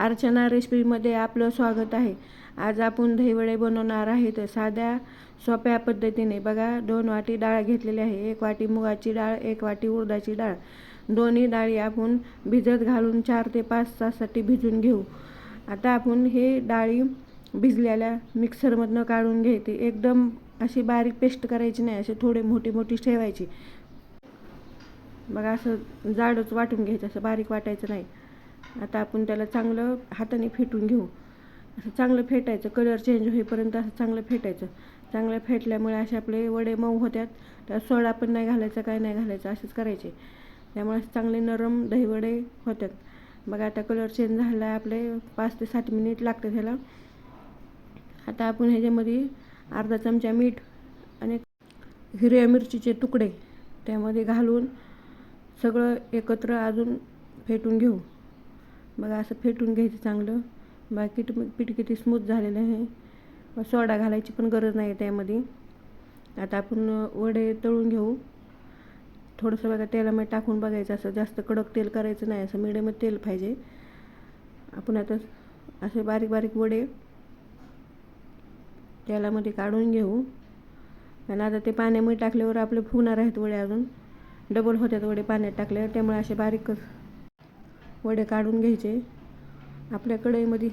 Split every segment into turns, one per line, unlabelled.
अर्चना रेसिपीमध्ये आपलं स्वागत आहे. आज आपण दहीवडे बनवणार आहे तर साध्या सोप्या पद्धतीने. बघा दोन वाटी डाळ घेतलेली आहे. एक वाटी मुगाची डाळ एक वाटी उडदाची डाळ. दोन्ही डाळी आपण भिजत घालून चार ते पाच तासासाठी भिजून घेऊ. आता आपण हे डाळी भिजलेल्या मिक्सरमधनं काढून घ्यायची. एकदम अशी बारीक पेस्ट करायची नाही. असे थोडे मोठी मोठी ठेवायची. बघा असं जाडच वाटून घ्यायचं. असं बारीक वाटायचं नाही. आता आपण त्याला चांगलं हाताने फेटून घेऊ. असं चांगलं फेटायचं कलर चेंज होईपर्यंत असं चांगलं फेटायचं. चांगलं फेटल्यामुळे असे आपले वडे मऊ होतात त्यात सोडा पण नाही घालायचा काय नाही घालायचं असंच करायचे. त्यामुळे असे चांगले नरम दहीवडे होतात बघा आता कलर चेंज झाला आपले पाच ते सात मिनिट लागतं त्याला आता आपण ह्याच्यामध्ये अर्धा चमचा मीठ आणि हिरव्या मिरचीचे तुकडे त्यामध्ये घालून सगळं एकत्र अजून फेटून घेऊ. बघा असं फेटून घ्यायचं चांगलं. बाकी पीठ किती स्मूथ झालेलं आहे. सोडा घालायची पण गरज नाही त्यामध्ये. आता आपण वडे तळून घेऊ. थोडंसं बघा तेलामध्ये टाकून बघायचं. असं जास्त कडक तेल करायचं नाही. असं मिडियम तेल पाहिजे. आपण आता असे बारीक बारीक वडे तेलामध्ये काढून घेऊ. आणि आता ते पाण्यामध्ये टाकल्यावर आपले फुगणार आहेत वडे अजून. डबल होतात वडे पाण्यात टाकल्यावर. त्यामुळे असे बारीक वडे काढून घ्यायचे. आपल्या कढईमध्ये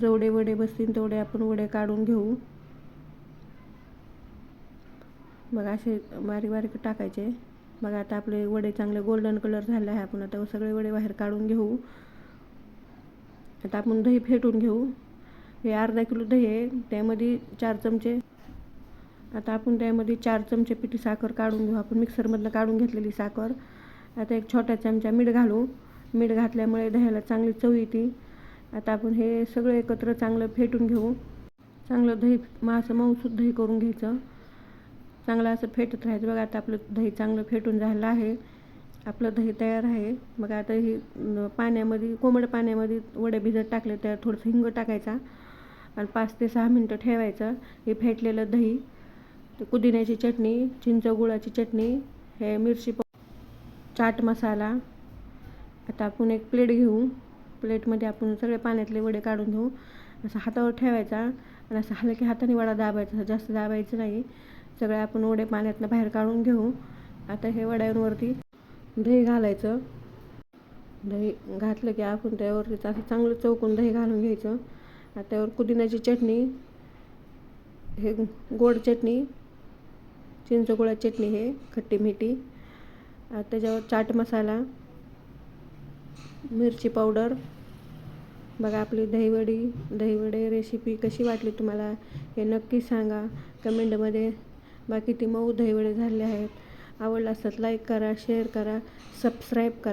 जेवढे वडे बसतील तेवढे आपण वडे काढून घेऊ. मग असे बारीक बारीक टाकायचे. मग आता आपले वडे चांगले गोल्डन कलर झाले आहे. आपण आता सगळे वडे बाहेर काढून घेऊ. आता आपण दही फेटून घेऊ. हे अर्धा किलो दही आहे. त्यामध्ये चार चमचे आता आपण त्यामध्ये चार चमचे पिठी साखर काढून घेऊ. आपण मिक्सरमधनं काढून घेतलेली साखर. आता एक छोटा चमचा मीठ घालू. मीठ घातल्यामुळे दह्याला चांगली चव येते. आता आपण हे सगळं एकत्र चांगलं फेटून घेऊ. चांगलं दही मासं असं मऊसूद दही करून घ्यायचं. चांगलं असं फेटत राहायचं. बघा आता आपलं दही चांगलं फेटून झालं आहे. आपलं दही तयार आहे. मग आता ही पाण्यामध्ये कोंबड पाण्यामध्ये वडे भिजत टाकले तर थोडंसं हिंग टाकायचा. आणि पाच ते सहा मिनटं ठेवायचं. हे फेटलेलं दही पुदिन्याची चटणी चिंच गुळाची चटणी हे मिरची चाट मसाला. आता आपण एक प्लेट घेऊ. प्लेटमध्ये आपण सगळे पाण्यातले वडे काढून घेऊ. असं हातावर ठेवायचा. आणि असं हलक्या हाताने वडा दाबायचा. जास्त दाबायचं नाही. सगळे आपण वडे पाण्यातनं बाहेर काढून घेऊ. आता हे वड्यांवरती दही घालायचं. दही घातलं की आपण त्यावरती असं चांगलं चौकून दही घालून घ्यायचं. आता त्यावर पुदिन्याची चटणी हे गोड चटणी चिंचगुळा चटणी हे खट्टी मिठी त्याच्यावर चाट मसाला मिरची पावडर बघा आपली दहीवडी दहीवडे रेसिपी कशी वाटली तुम्हाला हे नक्की सांगा. कमेंटमध्ये बाकी ती मऊ दहीवडे झाले आहेत. आवडला असतात लाईक करा शेअर करा सबस्क्राईब करा.